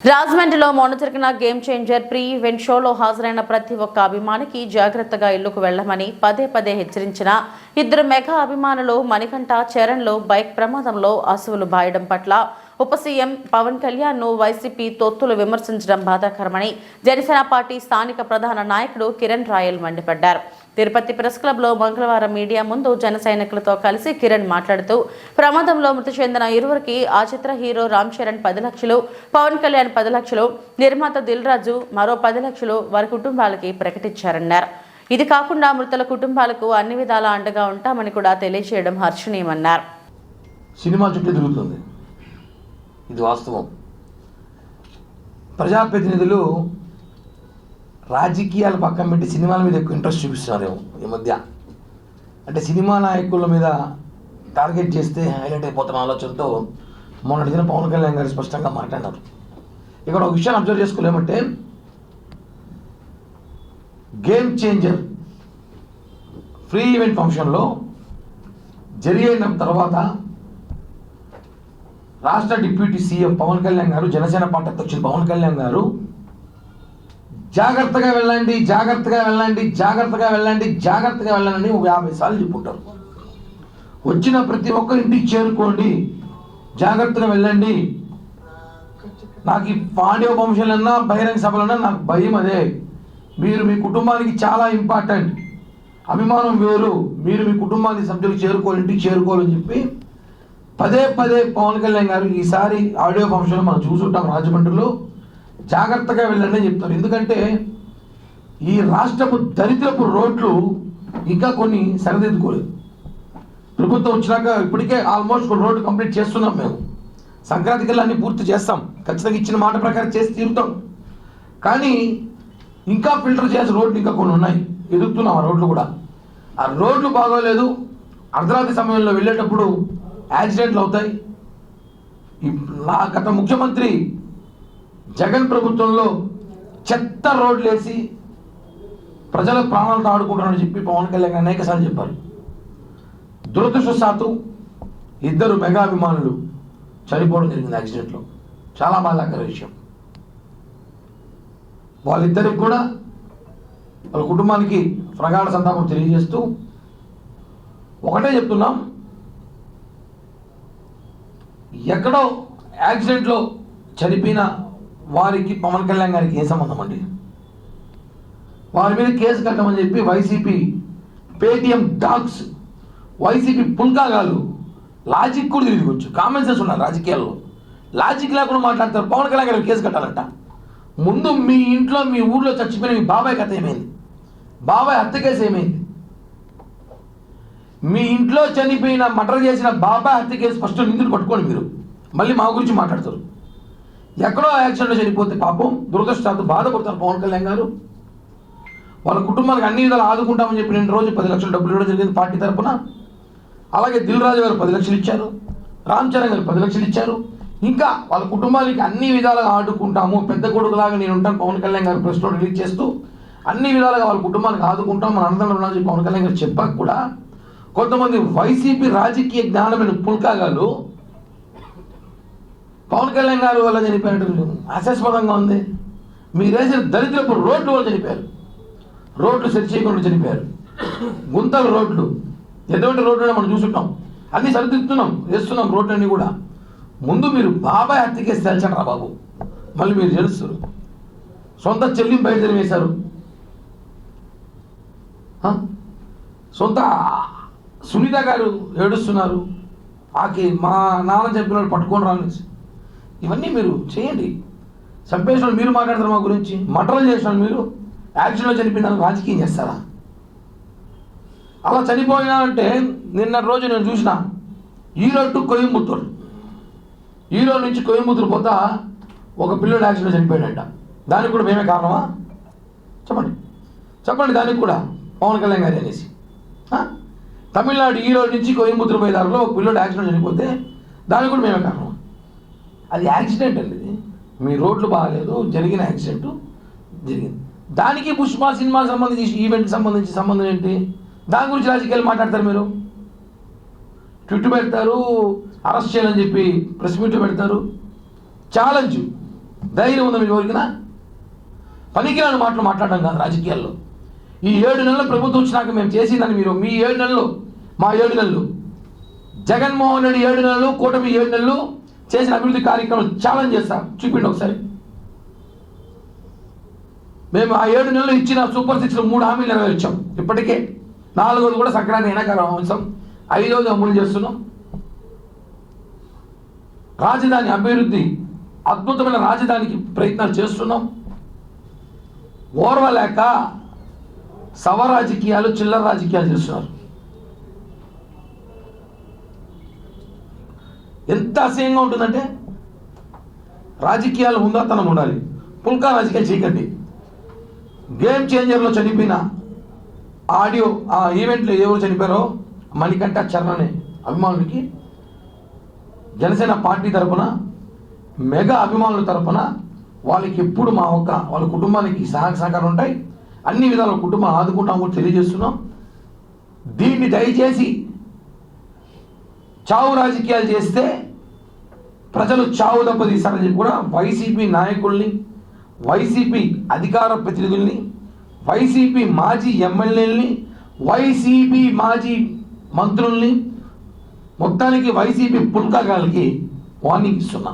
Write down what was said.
రాజమండ్రిలో మొన్న జరిగిన గేమ్ చేంజర్ ప్రీ ఈవెంట్ షోలో హాజరైన ప్రతి ఒక్క అభిమానికి జాగ్రత్తగా ఇల్లుకు వెళ్ళమని పదే పదే హెచ్చరించిన ఇద్దరు మెగా అభిమానులు మణికంఠ చరణ్లో బైక్ ప్రమాదంలో అసువులు బాయడం పట్ల ఉప సీఎం పవన్ కళ్యాణ్ను వైసీపీ తొత్తులు విమర్శించడం బాధాకరమని జనసేన పార్టీ స్థానిక ప్రధాన నాయకుడు కిరణ్ రాయల్ మండిపడ్డారు. తిరుపతి ప్రెస్ క్లబ్లో మంగళవారం మీడియా ముందు జన సైనికులతో కలిసి కిరణ్ మాట్లాడుతూ ప్రమాదంలో మృతి చెందిన ఇరువురికి ఆ చిత్ర హీరో రామ్ చరణ్ పది లక్షలు పవన్ కళ్యాణ్ పది లక్షలు నిర్మాత దిల్ రాజు మరో పది లక్షలు వారి కుటుంబాలకి ప్రకటించారన్నారు. ఇది కాకుండా మృతుల కుటుంబాలకు అన్ని విధాల అండగా ఉంటామని కూడా తెలియజేయడం హర్షణీయమన్నారు. సినిమా చుట్టూ తిరుగుతుంది. ఇది వాస్తవం. ప్రజాప్రతినిధులు రాజకీయాలు పక్కన పెట్టి సినిమాల మీద ఎక్కువ ఇంట్రెస్ట్ చూపిస్తున్నారేమో ఈ మధ్య. అంటే సినిమా నాయకుల మీద టార్గెట్ చేస్తే హైలైట్ అయిపోతున్న ఆలోచనతో మొన్న అడిగిన పవన్ కళ్యాణ్ గారు స్పష్టంగా మాట్లాడారు ఇక్కడ ఒక విషయాన్ని అబ్జర్వ్ చేసుకోలేమంటే గేమ్ చేంజర్ ఫ్రీ ఈవెంట్ ఫంక్షన్లో జరిగిన తర్వాత రాష్ట్ర డిప్యూటీ సీఎం పవన్ కళ్యాణ్ గారు జనసేన పార్టీ అధ్యక్షులు పవన్ కళ్యాణ్ గారు జాగ్రత్తగా వెళ్ళండి జాగ్రత్తగా వెళ్ళండి జాగ్రత్తగా వెళ్ళండి జాగ్రత్తగా వెళ్ళండి ఒక యాభై సార్లు చెప్పుంటారు వచ్చిన ప్రతి ఒక్కరు ఇంటికి చేరుకోండి జాగ్రత్తగా వెళ్ళండి. నాకు ఈ పాండ్య వంశాలన్నా బహిరంగ సభలన్నా నాకు భయం అదే. మీరు మీ కుటుంబానికి చాలా ఇంపార్టెంట్ అభిమానం వేరు. మీరు మీ కుటుంబానికి సభ్యులు చేరుకోవాలి ఇంటికి చేరుకోవాలని చెప్పి పదే పదే పవన్ కళ్యాణ్ గారు ఈసారి ఆడియో ఫంక్షన్ మనం చూసుంటాం రాజమండ్రిలో. జాగ్రత్తగా వెళ్ళండి అని చెప్తారు. ఎందుకంటే ఈ రాష్ట్రపు దరిద్రపు రోడ్లు ఇంకా కొన్ని సరిదిద్దుకోలేదు. ప్రభుత్వం వచ్చినాక ఇప్పటికే ఆల్మోస్ట్ కొన్ని రోడ్లు కంప్లీట్ చేస్తున్నాం మేము. సంక్రాంతి కల్లా అన్ని పూర్తి చేస్తాం. ఖచ్చితంగా ఇచ్చిన మాట ప్రకారం చేసి తీరుతాం. కానీ ఇంకా ఫిల్టర్ చేసిన రోడ్లు ఇంకా కొన్ని ఉన్నాయి. ఎదుగుతున్నాం ఆ రోడ్లు కూడా. ఆ రోడ్లు బాగోలేదు. అర్ధరాత్రి సమయంలో వెళ్ళేటప్పుడు యాక్సిడెంట్లు అవుతాయి. నా గత ముఖ్యమంత్రి జగన్ ప్రభుత్వంలో చెత్త రోడ్లు వేసి ప్రజల ప్రాణాలతో ఆడుకుంటారని చెప్పి పవన్ కళ్యాణ్ అనేక సార్లు చెప్పారు. దురదృష్టశాత్తు ఇద్దరు మెగా అభిమానులు చనిపోవడం జరిగింది యాక్సిడెంట్లో. చాలా బాధాకర విషయం. వాళ్ళిద్దరికి కూడా వాళ్ళ కుటుంబానికి ప్రగాఢ సంతాపం తెలియజేస్తూ ఒకటే చెప్తున్నాం. ఎక్కడో యాక్సిడెంట్లో చనిపోయిన వారికి పవన్ కళ్యాణ్ గారికి ఏ సంబంధం అండి? వారి మీద కేసు కట్టమని చెప్పి వైసీపీ పేటిఎం డాగ్స్ వైసీపీ పుల్కాగాలు లాజిక్ కూడా తిరిగి కామన్ సెన్స్ ఉన్నారు రాజకీయాల్లో. లాజిక్ లేకుండా మాట్లాడతారు. పవన్ కళ్యాణ్ గారికి కేసు కట్టాలంట. ముందు మీ ఇంట్లో మీ ఊర్లో చచ్చిపోయిన మీ బాబాయ్ కథ ఏమైంది? బాబాయ్ హత్య కేసు ఏమైంది? మీ ఇంట్లో చనిపోయిన మటర్ చేసిన బాబాయ్ హత్య కేసు ఫస్ట్ నిందులు పట్టుకోండి మీరు. మళ్ళీ మా గురించి మాట్లాడతారు. ఎక్కడో యాక్సిడెంట్లో చనిపోతే పాపం దురదృష్టాత్తు బాధపడతారు పవన్ కళ్యాణ్ గారు. వాళ్ళ కుటుంబానికి అన్ని విధాలు ఆదుకుంటామని చెప్పి రెండు రోజు పది లక్షల డబ్బులు ఇవ్వడం జరిగింది పార్టీ తరపున. అలాగే దిల్ రాజు గారు పది లక్షలు ఇచ్చారు. రామ్ చరణ్ గారు పది లక్షలు ఇచ్చారు. ఇంకా వాళ్ళ కుటుంబానికి అన్ని విధాలుగా ఆడుకుంటాము పెద్ద కొడుకులాగా నేను ఉంటాను పవన్ కళ్యాణ్ గారు ప్రెస్ రిలీజ్ చేస్తూ. అన్ని విధాలుగా వాళ్ళ కుటుంబానికి ఆదుకుంటాం మన అన్నదండ ఉన్నామని పవన్ కళ్యాణ్ గారు చెప్పాక కూడా కొంతమంది వైసీపీ రాజకీయ జ్ఞానమైన పుల్కాగాలు పవన్ కళ్యాణ్ గారు వల్ల చనిపోయినట్టు హాస్యాస్పదంగా ఉంది. మీరు వేసిన దరిద్రపు రోడ్లు వల్ల చనిపోయారు. రోడ్లు సెట్ చేయకుండా చనిపోయారు. గుంతల రోడ్లు. ఎటువంటి రోడ్లు మనం చూసుంటాం అన్ని సరిదిద్దుతున్నాం వేస్తున్నాం రోడ్లన్నీ కూడా. ముందు మీరు బాబాయ్ హత్యకేసి కేసు రా బాబు. మళ్ళీ మీరు తెలుస్తారు సొంత చెల్లిని బయట వేశారు. సొంత సునీత గారు ఏడుస్తున్నారు. ఆకి మా నాన్న చెప్పిన వాళ్ళు పట్టుకొని రానేసి ఇవన్నీ మీరు చేయండి. చంపేసిన వాళ్ళు మీరు మాట్లాడతారు మా గురించి మటర్లు చేసిన మీరు యాక్సిడెంట్లో చనిపోయిన రాజకీయం చేస్తారా? అలా చనిపోయినారంటే నిన్న రోజు నేను చూసిన ఈరోడ్ టు కోయంబత్తూరు. ఈరోడ్ నుంచి కోయంబత్తూరు పోతా ఒక పిల్లడు యాక్సిడెంట్ చనిపోయాడంట. దానికి కూడా మేమే కారణమా? చెప్పండి. చెప్పండి దానికి కూడా పవన్ కళ్యాణ్ గారి అనేసి. తమిళనాడు ఈరోడ్ నుంచి కోయంబత్తూరు పోయేదారిలో ఒక పిల్లడు యాక్సిడెంట్ చనిపోతే దానికి కూడా మేమే కారణం అది యాక్సిడెంట్ అండి ఇది. మీ రోడ్లు బాగాలేదు జరిగిన యాక్సిడెంట్ జరిగింది. దానికి పుష్ప సినిమా సంబంధించి ఈవెంట్ సంబంధించి సంబంధం ఏంటి? దాని గురించి రాజకీయాలు మాట్లాడతారు మీరు? ట్విట్ పెడతారు అరెస్ట్ చేయాలని చెప్పి ప్రెస్ మీట్ పెడతారు. ఛాలెంజ్. ధైర్యం ఉందా మీరు ఎవరికినా పనికిరాని మాటలు మాట్లాడడం కాదు రాజకీయాల్లో. ఈ ఏడు నెలలు ప్రభుత్వం వచ్చినాక మేము చేసిందని మీరు మీ ఏడు నెలలు మా ఏడు నెలలు. జగన్మోహన్ రెడ్డి ఏడు నెలలు కూటమి ఏడు నెలలు చేసిన అభివృద్ధి కార్యక్రమం ఛాలెంజ్ చేస్తాం. చూపిండి ఒకసారి. మేము ఆ ఏడు నెలలు ఇచ్చిన సూపర్ సిక్స్లో మూడు హామీలు నెరవేర్చాం. ఇప్పటికే నాలుగోది కూడా సంక్రాంతి ఎండాకాలం అంశం ఐదోది అమలు చేస్తున్నాం. రాజధాని అభివృద్ధి అద్భుతమైన రాజధానికి ప్రయత్నాలు చేస్తున్నాం. ఓర్వలేక సవ రాజకీయాలు చిల్లర రాజకీయాలు చేస్తున్నారు. ఎంత అసహ్యంగా ఉంటుందంటే రాజకీయాలు ఉందాతనం ఉండాలి. పుల్కా రాజకీయాలు చేయకండి గేమ్ చేంజర్లో చనిపోయిన ఆడియో ఆ ఈవెంట్లో ఎవరు చనిపోయారో మణికంఠ చరణ్ అనే అభిమానులకి జనసేన పార్టీ తరపున మెగా అభిమానుల తరపున వాళ్ళకి ఎప్పుడు మా ఒక్క వాళ్ళ కుటుంబానికి సహాయ సహకారం ఉంటాయి. అన్ని విధాల కుటుంబం ఆదుకుంటాం కూడా తెలియజేస్తున్నాం. దీన్ని దయచేసి చావు రాజకీయాలు చేస్తే ప్రజలు చావు దెబ్బతీస్తారని చెప్పి కూడా వైసీపీ నాయకుల్ని వైసీపీ అధికార ప్రతినిధుల్ని వైసీపీ మాజీ ఎమ్మెల్యేలని వైసీపీ మాజీ మంత్రుల్ని మొత్తానికి వైసీపీ పుల్కాగాలకి వార్నింగ్ ఇస్తున్నా.